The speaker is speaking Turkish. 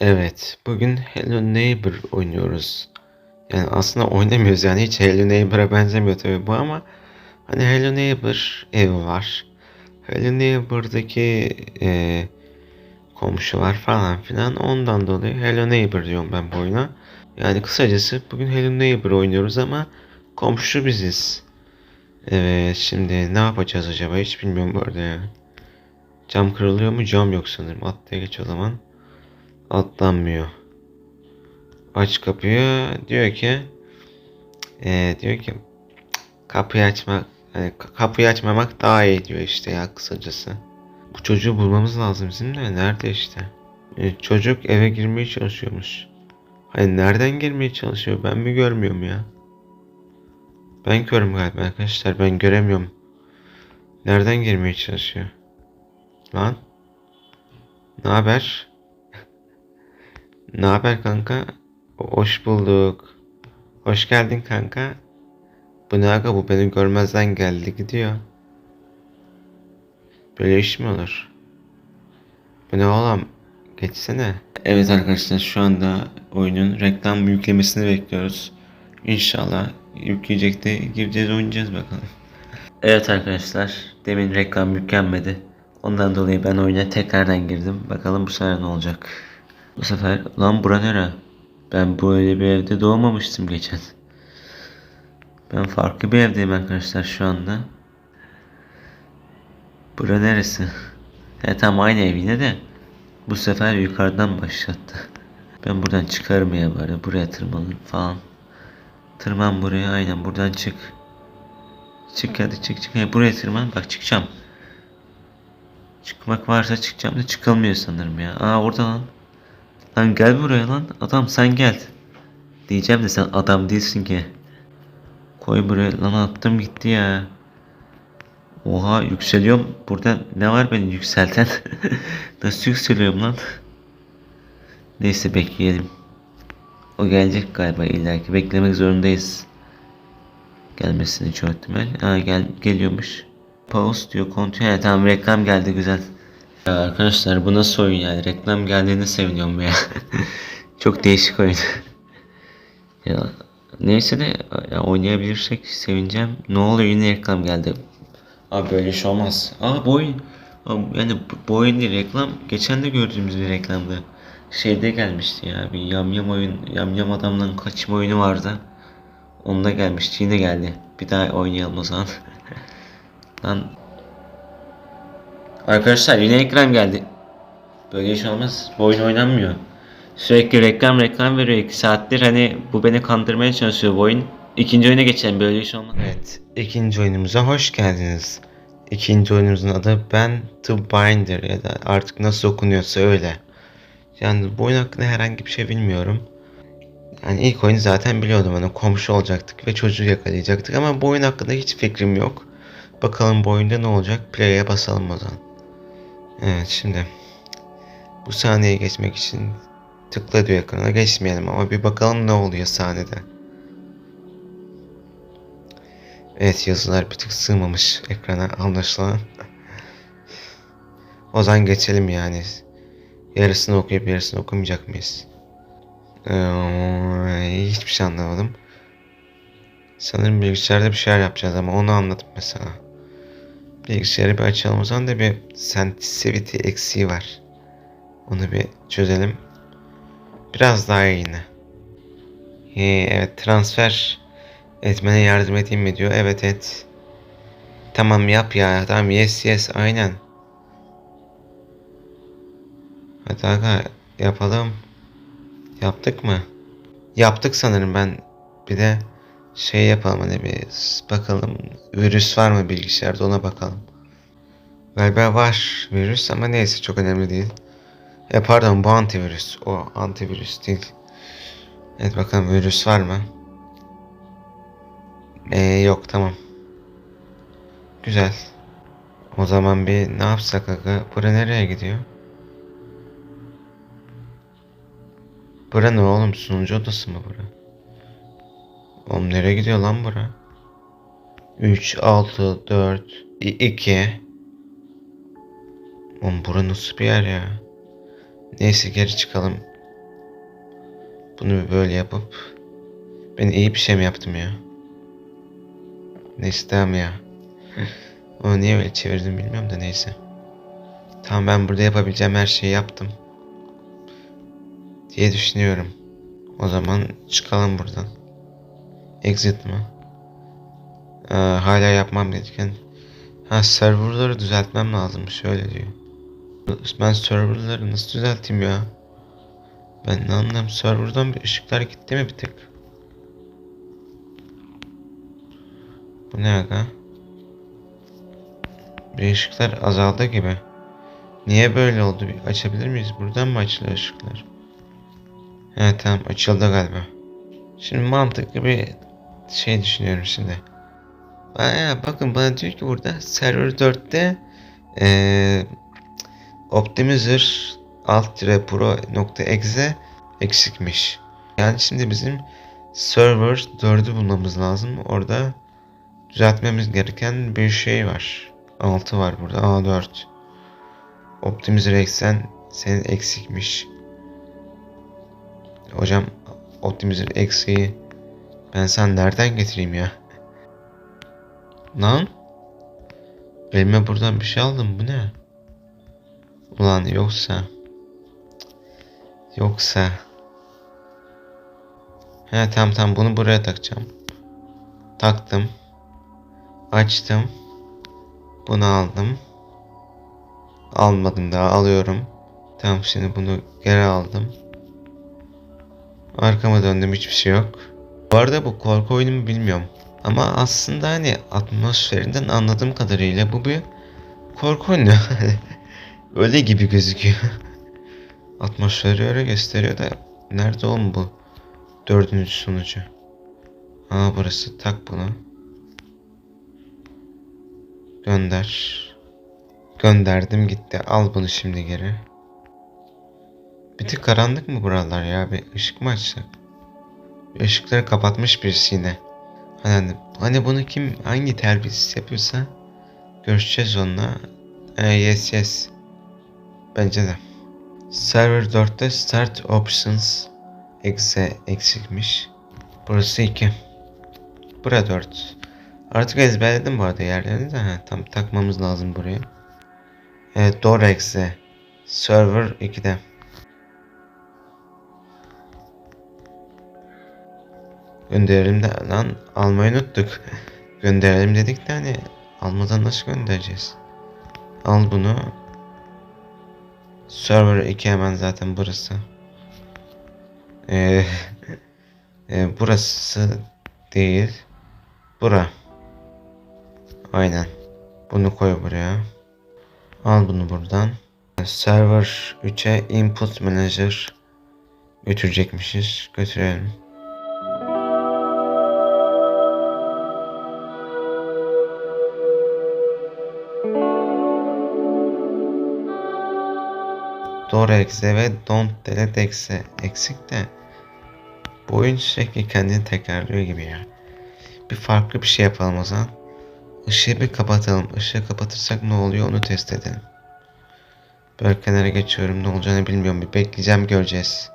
Evet, bugün Hello Neighbor oynuyoruz. Yani aslında oynamıyoruz yani hiç Hello Neighbor'a benzemiyor tabii bu ama hani Hello Neighbor evi var. Hello Neighbor'daki eee komşu var falan filan ondan dolayı Hello Neighbor diyorum ben bu oyuna. Yani kısacası bugün Hello Neighbor oynuyoruz ama komşu biziz. Evet şimdi ne yapacağız acaba hiç bilmiyorum bu arada ya. Cam kırılıyor mu? Cam yok sanırım. Atlaya geç o zaman. Atlanmıyor. Aç kapıyı. Diyor ki eee, diyor ki kapıyı açmak hani ka- kapıyı açmamak daha iyi diyor işte ya kısacası. Bu çocuğu bulmamız lazım bizim de. Nerede işte? E, çocuk eve girmeye çalışıyormuş. Hani nereden girmeye çalışıyor? Ben mi görmüyorum ya? Ben körüm galiba arkadaşlar. Ben göremiyorum. Nereden girmeye çalışıyor? Lan? Ne haber? Ne haber kanka? Hoş bulduk. Hoş geldin kanka. Bu ne aga bu beni görmezden geldi gidiyor. Böyle iş mi olur? Bu ne oğlum? Geçsene. Evet arkadaşlar şu anda oyunun reklam yüklemesini bekliyoruz. İnşallah yükleyecek de gireceğiz oynayacağız bakalım. Evet arkadaşlar demin reklam yüklenmedi. Ondan dolayı ben oyuna tekrardan girdim. Bakalım bu sefer ne olacak. Bu sefer lan bura nere? Ben böyle bir evde doğmamıştım geçen. Ben farklı bir evdeyim arkadaşlar şu anda. Bura neresi? He tam aynı ev yine de. Bu sefer yukarıdan başlattı. Ben buradan çıkarım ya bari. Buraya tırmanırım falan. Tırman buraya aynen buradan çık. Çık hadi çık çık. He, buraya tırman. Bak çıkacağım. Çıkmak varsa çıkacağım da çıkılmıyor sanırım ya. Aa orada lan. Lan gel buraya lan. Adam sen gel. Diyeceğim de sen adam değilsin ki. Koy buraya lan attım gitti ya. Oha yükseliyorum. Burada ne var beni yükselten? Nasıl yükseliyorum lan? Neyse bekleyelim. O gelecek galiba illaki. Beklemek zorundayız. Gelmesini çok ihtimal. Ha gel geliyormuş. Pause diyor kontrol. Tamam reklam geldi güzel. Ya arkadaşlar bu nasıl oyun yani? Reklam geldiğinde seviniyorum ya. çok değişik oyun. ya neyse de ya, oynayabilirsek sevineceğim. Ne oluyor yine reklam geldi. Abi böyle şey olmaz. Aa bu oyun. Abi Yani bu- bu oyun değil reklam. Geçen de gördüğümüz bir reklamdı. Şeyde gelmişti ya. Bir yamyam oyun. Yamyam adamdan kaçma oyunu vardı. Onda gelmişti. Yine geldi. Bir daha oynayalım o zaman. Lan. Arkadaşlar yine ekran geldi. Böyle iş olmaz. Bu oyun oynanmıyor. Sürekli reklam reklam veriyor 2 saattir. Hani bu beni kandırmaya çalışıyor bu oyun. İkinci oyuna geçelim böyle iş olmaz. Evet. ikinci oyunumuza hoş geldiniz. İkinci oyunumuzun adı Ben to Binder ya da artık nasıl okunuyorsa öyle. Yani bu oyun hakkında herhangi bir şey bilmiyorum. Yani ilk oyunu zaten biliyordum hani komşu olacaktık ve çocuğu yakalayacaktık ama bu oyun hakkında hiç fikrim yok. Bakalım bu oyunda ne olacak? Play'e basalım o zaman. Evet şimdi bu sahneye geçmek için tıkla diyor ekrana geçmeyelim ama bir bakalım ne oluyor sahnede. Evet yazılar bir tık sığmamış ekrana anlaşılan. O zaman geçelim yani. Yarısını okuyup yarısını okumayacak mıyız? Ee, hiçbir şey anlamadım. Sanırım bilgisayarda bir şeyler yapacağız ama onu anladım mesela. Bilgisayarı bir açalım o zaman da bir sensitivity eksiği var. Onu bir çözelim. Biraz daha yine. Ee, evet transfer etmene yardım edeyim mi diyor. Evet et. Tamam yap ya. Tamam yes yes aynen. Hadi aga yapalım. Yaptık mı? Yaptık sanırım ben. Bir de şey yapalım hani bir bakalım virüs var mı bilgisayarda ona bakalım. Galiba var virüs ama neyse çok önemli değil. E pardon bu antivirüs. O antivirüs değil. Evet bakalım virüs var mı? Ee, yok tamam. Güzel. O zaman bir ne yapsak aga? Bura nereye gidiyor? Bura ne oğlum? Sunucu odası mı bura? Oğlum nereye gidiyor lan bura? 3, 6, 4, 2. Oğlum bura nasıl bir yer ya? Neyse geri çıkalım. Bunu böyle yapıp ben iyi bir şey mi yaptım ya? Neyse tamam ya. Onu niye öyle çevirdim bilmiyorum da neyse. Tamam ben burada yapabileceğim her şeyi yaptım. Diye düşünüyorum. O zaman çıkalım buradan. Exit mi? Ee, hala yapmam gereken. Ha serverları düzeltmem lazım. Şöyle diyor. Ben serverları nasıl düzelteyim ya? Ben ne anlam serverdan bir ışıklar gitti mi bir tık? Bu ne aga? Bir ışıklar azaldı gibi. Niye böyle oldu? Bir açabilir miyiz? Buradan mı açılıyor ışıklar? He tamam açıldı galiba. Şimdi mantıklı bir şey düşünüyorum şimdi. Aa, bakın bana diyor ki burada server 4'te eee Optimizer alt tire pro nokta exe eksikmiş. Yani şimdi bizim server 4'ü bulmamız lazım. Orada düzeltmemiz gereken bir şey var. 6 var burada. A4. Optimizer eksen senin eksikmiş. Hocam Optimizer eksiği ben sen nereden getireyim ya? Lan? Elime buradan bir şey aldım. Bu ne? Ulan yoksa Yoksa He tamam tamam bunu buraya takacağım. Taktım. Açtım. Bunu aldım. Almadım daha alıyorum. Tamam şimdi bunu geri aldım. Arkama döndüm hiçbir şey yok. Bu arada bu korku oyunu mu bilmiyorum. Ama aslında hani atmosferinden anladığım kadarıyla bu bir korku oyunu. öyle gibi gözüküyor. Atmosferi öyle gösteriyor da nerede oğlum bu? Dördüncü sonucu. Aa burası tak bunu. Gönder. Gönderdim gitti. Al bunu şimdi geri. Bir tık karanlık mı buralar ya? Bir ışık mı açsak? Bir ışıkları kapatmış birisi yine. Hani, hani bunu kim hangi terbiyesiz yapıyorsa görüşeceğiz onunla. Ee, yes yes. Bence de. Server 4'te Start Options exe eksikmiş. Burası 2. Bura 4. Artık ezberledim bu arada yerlerini de. Ha, tam takmamız lazım buraya. Evet doğru exe. Server 2'de. Gönderelim de lan almayı unuttuk. Gönderelim dedik de hani almadan nasıl göndereceğiz? Al bunu. Server 2 hemen zaten burası. Ee, e, burası değil. Bura. Aynen. Bunu koy buraya. Al bunu buradan. Server 3'e input manager götürecekmişiz. Götürelim. Doğru exe ve don't delete exe eksik de bu oyun sürekli kendini tekrarlıyor gibi ya. Bir farklı bir şey yapalım o zaman. Işığı bir kapatalım. Işığı kapatırsak ne oluyor onu test edelim. Böyle kenara geçiyorum. Ne olacağını bilmiyorum. Bir bekleyeceğim göreceğiz.